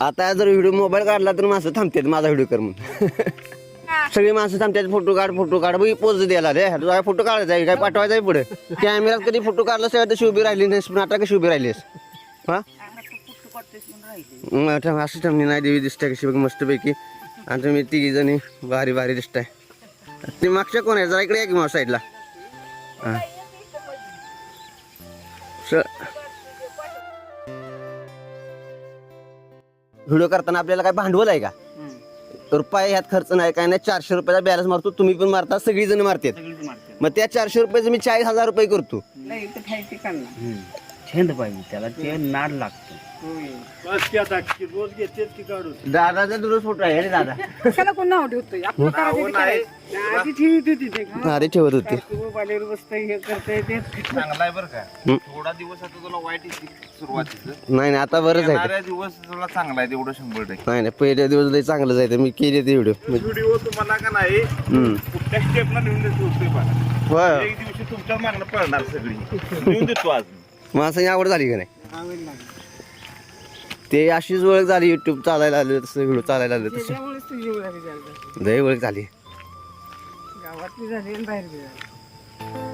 आता जर video mobile काढला तर माणसं थांबतात माझा व्हिडिओ कर म्हणून. सगळी माणसं थांबतात फोटो काढ फोटो काढ. बघ पोज द्यायला रे तुझा फोटो काढायचा आहे? काय पाठवायचा आहे पुढे? कॅमेऱ्यात कधी फोटो काढला तर तशी उभी राहिली नाहीस पण आता कशी उभी राहिलीस? हा? मग असं ठेवणी नाही देवी दिसते कशी. बघ मस्तपैकी. आणि तुम्ही तिघी जणी भारी भारी दिसताय. ते मागच्या कोण आहे? जरा इकडे या की मग साईडला? हा. व्हिडिओ करताना आपल्याला काय भांडवल आहे का? रुपये ह्यात खर्च नाही काय नाही चारशे रुपयाचा बॅलन्स मारतो तुम्ही पण मारता सगळी जण मारतात. मग त्या चारशे रुपयाचं मी चाळीस हजार रुपये करतो. छंद पाहिजे त्याला ते नाद लागतो. दादाचा दुरुस्त फोटो आहे रे दादा. कशाला कोण नाव ठेवतोय? आपलं करायचं ते करायचं. आधी ठेवीत होती ते अरे ठेवत होते. बसतंय हे करतंय ते चांगला आहे बरं का. हं. थोडा दिवस आता तुला वाईट येते सुरुवातीचं. नाही नाही आता बरंच आहे ते. येणाऱ्या दिवस तुला चांगला आहे तेवढं शंभर टक्के. नाही नाही पहिल्या दिवस लय चांगलं जायचं मी केले ते व्हिडिओ व्हिडिओ तुम्हाला का नाही? कुठल्या स्टेपला नेऊन देतो ते बघा एक दिवशी तुमच्या मागणं पळणार सगळी. नेऊन देतो आज. मी. माणसाची आवड झाली का नाही? ते अशीच ओळख झाली युट्यूब चालायला आलं तसं व्हिडिओ चालायला आलं तसं. तुझी ओळख झाली. लय ओळख झाली. गावातली झाली आणि बाहेर झाली.